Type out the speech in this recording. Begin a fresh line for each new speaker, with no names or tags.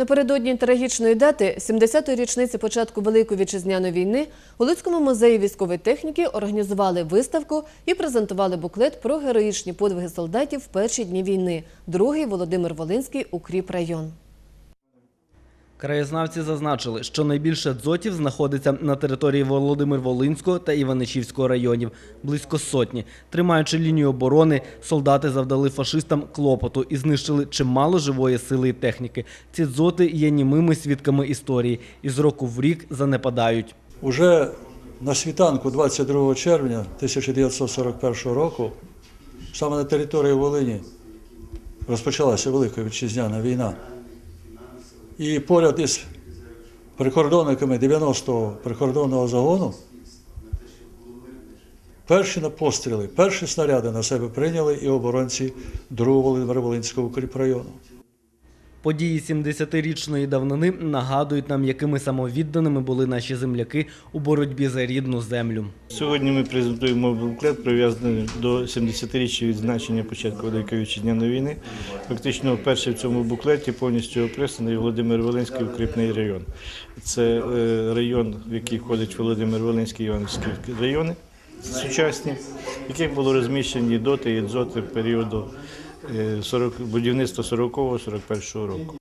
Напередодні трагічної дати 70-ї річниці початку Великої вітчизняної війни у Луцькому музеї військової техніки організували виставку і презентували буклет про героїчні подвиги солдатів в перші дні війни. Другий Володимир Волинський укріп район.
Краєзнавці зазначили, що найбільше дзотів знаходиться на території Володимир-Волинського та Іваничівського районів – близько сотні. Тримаючи лінію оборони, солдати завдали фашистам клопоту і знищили чимало живої сили і техніки. Ці дзоти є німими свідками історії і з року в рік занепадають.
Уже на світанку 22 червня 1941 року, саме на території Волині, розпочалася Велика Вітчизняна війна. І поряд із прикордонниками 90-го прикордонного загону перші на постріли, перші снаряди на себе прийняли і оборонці 2-го Володимир-Волинського укріпрайону.
Події 70-річної давнини нагадують нам, якими самовідданими були наші земляки у боротьбі за рідну землю.
Сьогодні ми презентуємо буклет, прив'язаний до 70-річчя відзначення початку Великої Вітчизняної війни. Фактично, перший в цьому буклеті повністю описаний Володимир Волинський укріпний район. Це е, район, в який входить Володимир Волинський і Іванівський райони сучасні, в яких було розміщені доти і дзоти періоду 40, будівництва 40-41 року.